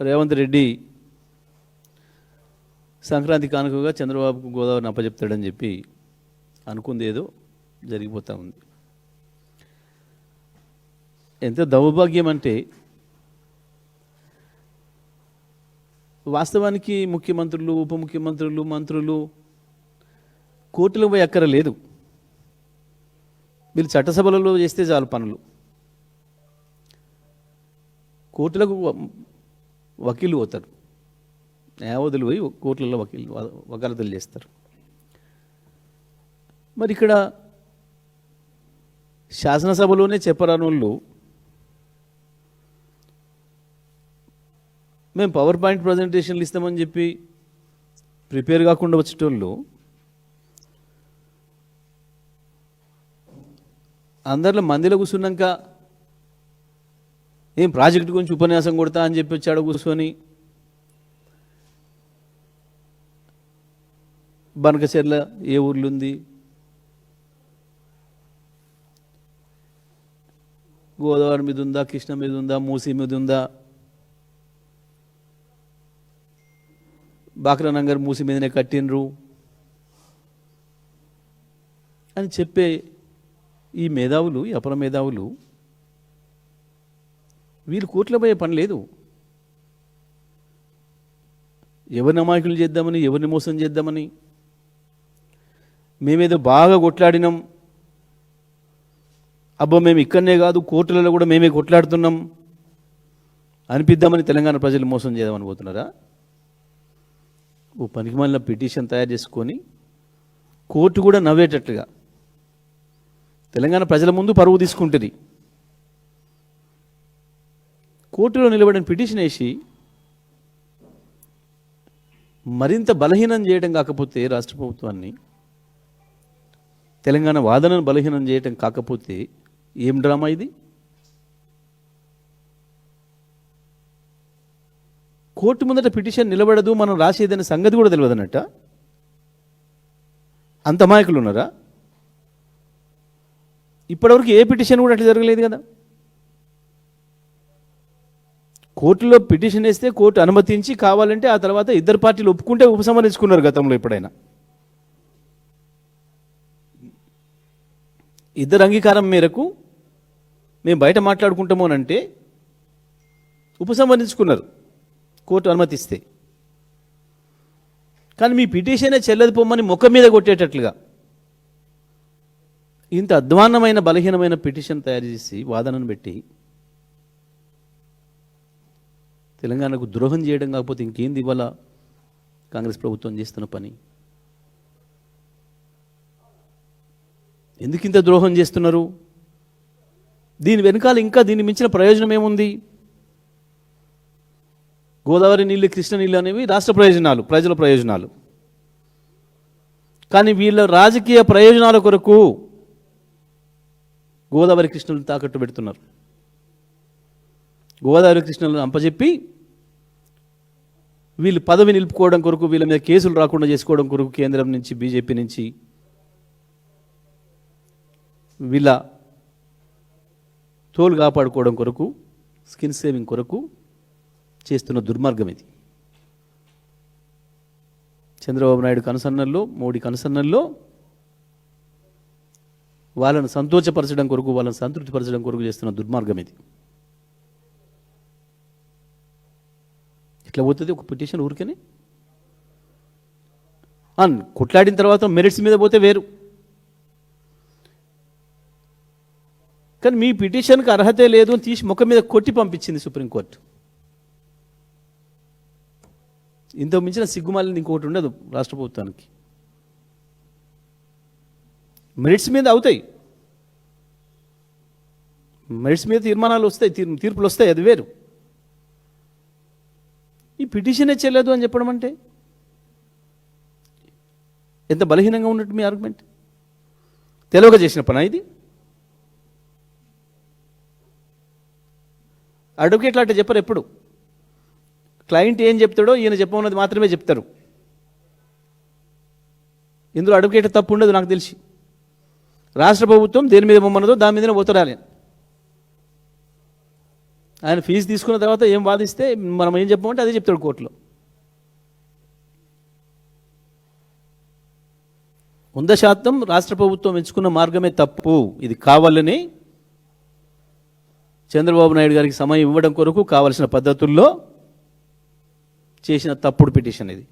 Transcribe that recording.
రేవంత్ రెడ్డి సంక్రాంతి కానుకగా చంద్రబాబుకు గోదావరిని అప్పచెప్తాడని చెప్పి అనుకుంది ఏదో జరిగిపోతూ ఉంది. ఎంత దౌర్భాగ్యం అంటే వాస్తవానికి ముఖ్యమంత్రులు ఉప ముఖ్యమంత్రులు మంత్రులు కోర్టులు పోయి అక్కర లేదు వీళ్ళు చట్టసభలలో చేస్తే చాలు పనులు. కోర్టులకు వకీలు పోతారు. న్యాయవాదులు పోయి కోర్టులలో వకీలు వ- వకాలతులు చేస్తారు. మరి ఇక్కడ శాసనసభలోనే చెప్పరాని వాళ్ళు మేము పవర్ పాయింట్ ప్రజెంటేషన్లు ఇస్తామని చెప్పి ప్రిపేర్ కాకుండా వచ్చేటోళ్ళు అందరిలో మందిలో కూర్చున్నాక ఏం ప్రాజెక్ట్ గురించి ఉపన్యాసం కొడతా అని చెప్పి వచ్చాడు కూర్చొని. బనకచెర్ల ఏ ఊర్లు ఉంది గోదావరి మీద ఉందా కృష్ణ మీద ఉందా మూసీ మీద ఉందా బాక్రానంగర్ మూసి మీదనే కట్టినరు అని చెప్పే ఈ మేధావులు ఈ అపర మేధావులు వీళ్ళు కోట్లపోయే పని లేదు. ఎవరిని అమాయకులు చేద్దామని ఎవరిని మోసం చేద్దామని? మేమేదో బాగా కొట్లాడినాం. అబ్బా మేము ఇక్కడనే కాదు కోర్టులలో కూడా మేమే కొట్లాడుతున్నాం. అనిపిద్దామని తెలంగాణ ప్రజలు మోసం చేద్దామని పోతున్నారా? ఓ పనికి మళ్ళీ పిటిషన్ తయారు చేసుకొని కోర్టు కూడా నవ్వేటట్లుగా తెలంగాణ ప్రజల ముందు పరువు తీసుకుంటుంది. కోర్టులో నిలబడిన పిటిషన్ వేసి మరింత బలహీనం చేయడం కాకపోతే రాష్ట్ర ప్రభుత్వాన్ని తెలంగాణ వాదనను బలహీనం చేయటం కాకపోతే ఏం డ్రామా ఇది? కోర్టు ముందట పిటిషన్ నిలబడదు మనం రాసేదనే సంగతి కూడా తెలియదన్నట్ట? అంత మాయకులు ఉన్నారా? ఇప్పటివరకు ఏ పిటిషన్ కూడా అట్లా జరగలేదు కదా? కోర్టులో పిటిషన్ వేస్తే కోర్టు అనుమతించి కావాలంటే ఆ తర్వాత ఇద్దరు పార్టీలు ఒప్పుకుంటే ఉపసంహరించుకున్నారు గతంలో ఎప్పుడైనా. ఇద్దరు అంగీకారం మేరకు మేము బయట మాట్లాడుకుంటాము అని అంటే ఉపసంహరించుకున్నారు కోర్టు అనుమతిస్తే. కానీ మీ పిటిషనే చెల్లది పొమ్మని ముఖం మీద కొట్టేటట్లుగా ఇంత అధ్వాన్నమైన బలహీనమైన పిటిషన్ తయారు చేసి వాదనను పెట్టి తెలంగాణకు ద్రోహం చేయడం కాకపోతే ఇంకేంది ఇవాళ కాంగ్రెస్ ప్రభుత్వం చేస్తున్న పని? ఎందుకు ఇంత ద్రోహం చేస్తున్నారు? దీని వెనకాల ఇంకా దీన్ని మించిన ప్రయోజనం ఏముంది? గోదావరి నీళ్ళు కృష్ణ నీళ్ళు అనేవి రాష్ట్ర ప్రయోజనాలు ప్రజల ప్రయోజనాలు. కానీ వీళ్ళ రాజకీయ ప్రయోజనాల కొరకు గోదావరి కృష్ణలు తాకట్టు పెడుతున్నారు. గోదావరి కృష్ణలను అంపజెప్పి వీళ్ళు పదవి నిలుపుకోవడం కొరకు వీళ్ళ మీద కేసులు రాకుండా చేసుకోవడం కొరకు కేంద్రం నుంచి బీజేపీ నుంచి వీళ్ళ తోలు కాపాడుకోవడం కొరకు స్కిన్ సేవింగ్ కొరకు చేస్తున్న దుర్మార్గం ఇది. చంద్రబాబు నాయుడు కనుసన్నల్లో మోడీ కనుసన్నల్లో వాళ్ళను సంతోషపరచడం కొరకు వాళ్ళని సంతృప్తిపరచడం కొరకు చేస్తున్న దుర్మార్గం ఇది. ఇట్లా పోతుంది ఒక పిటిషన్ ఊరికనే? అన్ కొట్లాడిన తర్వాత మెరిట్స్ మీద పోతే వేరు. కానీ మీ పిటిషన్కి అర్హతే లేదు అని తీసి ముఖం మీద కొట్టి పంపించింది సుప్రీంకోర్టు ఇంత మించిన సిగ్గుమాలని ఇంకోటి ఉండదు రాష్ట్ర ప్రభుత్వానికి. మెరిట్స్ మీద అవుతాయి. మెరిట్స్ మీద తీర్మానాలు వస్తాయి తీర్పులు వస్తాయి అది వేరు. ఈ పిటిషనే చెల్లదు అని చెప్పడం అంటే? ఎంత బలహీనంగా ఉన్నట్టు మీ ఆర్గ్యుమెంట్ తెలివగా చేసిన పని ఇది? అడ్వకేట్లు అంటే చెప్పరు ఎప్పుడు. క్లయింట్ ఏం చెప్తాడో ఈయన చెప్పమన్నది మాత్రమే చెప్తారు. ఇందులో అడ్వకేట్ తప్పు ఉండదు నాకు తెలిసి. రాష్ట్ర ప్రభుత్వం దేని మీద మమ్మన్నదో దాని మీదనే పోతారాలి. ఆయన ఫీజు తీసుకున్న తర్వాత ఏం వాదిస్తే మనం ఏం చెప్పమంటే అదే చెప్తాడు కోర్టులో. వంద శాతం రాష్ట్ర ప్రభుత్వం ఎంచుకున్న మార్గమే తప్పు. ఇది కావాలని చంద్రబాబు నాయుడు గారికి సమయం ఇవ్వడం కొరకు కావలసిన పద్ధతుల్లో చేసిన తప్పుడు పిటిషన్ ఇది.